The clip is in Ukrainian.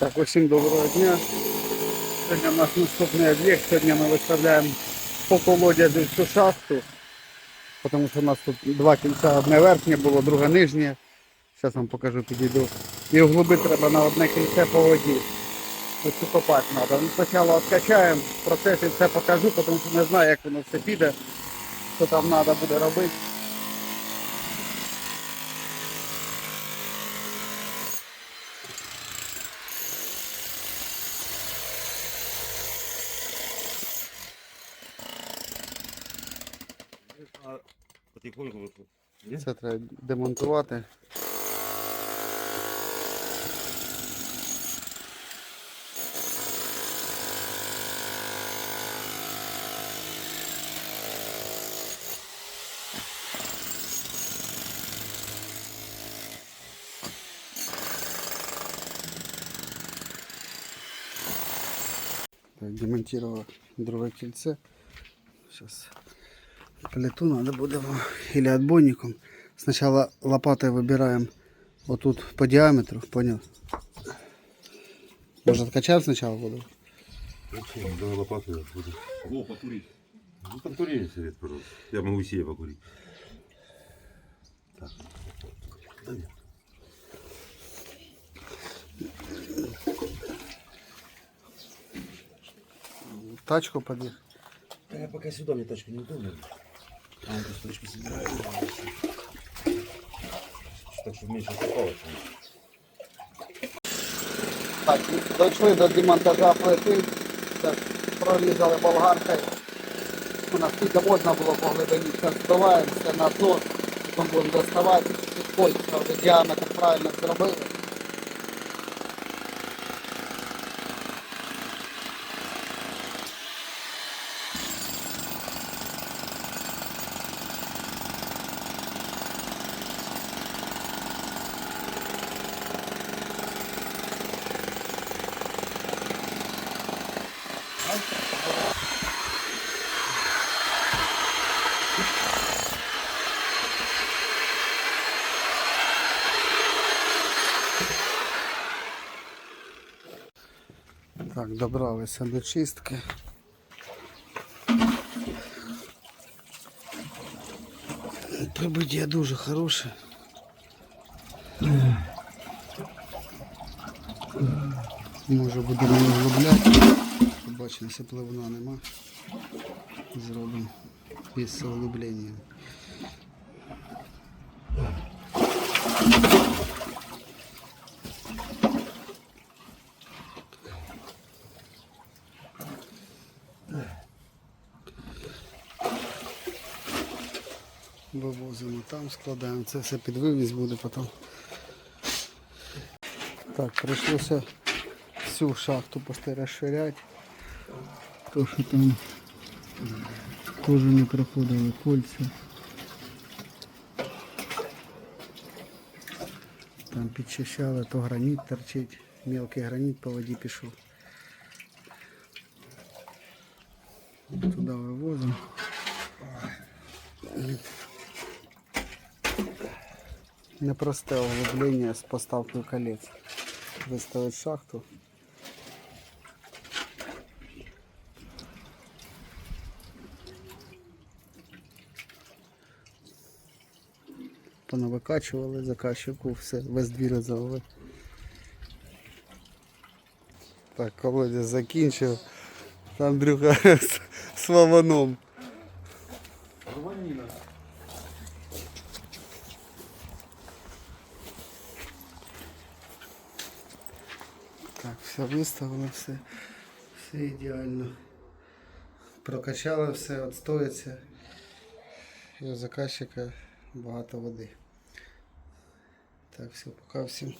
Так, усім доброго дня. Сьогодні у нас наступний об'єкт. Сьогодні ми виставляємо по колодязі всю шахту, тому що у нас тут два кінця, одне верхнє було, друге нижнє. Зараз вам покажу, підійду. І углуби треба на одне кільце по воді. Ось копати треба. Ну, спочатку відкачаємо, в процесі все покажу, тому що не знаю, як воно все піде, що там треба буде робити. А потихоньку. Це треба демонтувати. Так, демонтировал другое кільце. Сейчас плиту надо будет или отбойником. Сначала лопатой выбираем вот тут по диаметру, понял? Может откачаем сначала воду? Зачем? Давай лопату я буду. О, покурить. Ну, покури, совет, пожалуйста. Я могу себе покурить. Так. Да нет. Тачку подъехать. Да я пока сюда, мне тачка неудобно. А просто точки собирает. Так, чтобы меньше попало. Так, дійшли до демонтажа плити. Так, прорізали. Ну, Наскільки можна було по глибині. Все на дно, потім будемо доставати. Підходь, правда, діаметр правильно зробили. Так, добралися до чистки. Прибиття дуже хороше. Може будемо углубляти. Бачимо, пливна нема. Зробимо місце углублення. Вивозимо там, складаємо. Це все під вивіз буде потім. Так, прийшлося всю шахту почти розширяти. То, що там теж не проходили кольця. Там підчищали, то граніт торчить, мелкий граніт по воді пішов. Туди вивозимо. Непросте углубление с поставкой колец. Выставить шахту. Понавикачували заказчику, все, весь двір залили. Так, колодязь закінчив. Там Андрюха з, з вованом. Так, все виставили, все, все ідеально. Прокачали все, відстоїться. І у заказчика багато води. Так, все, пока всім.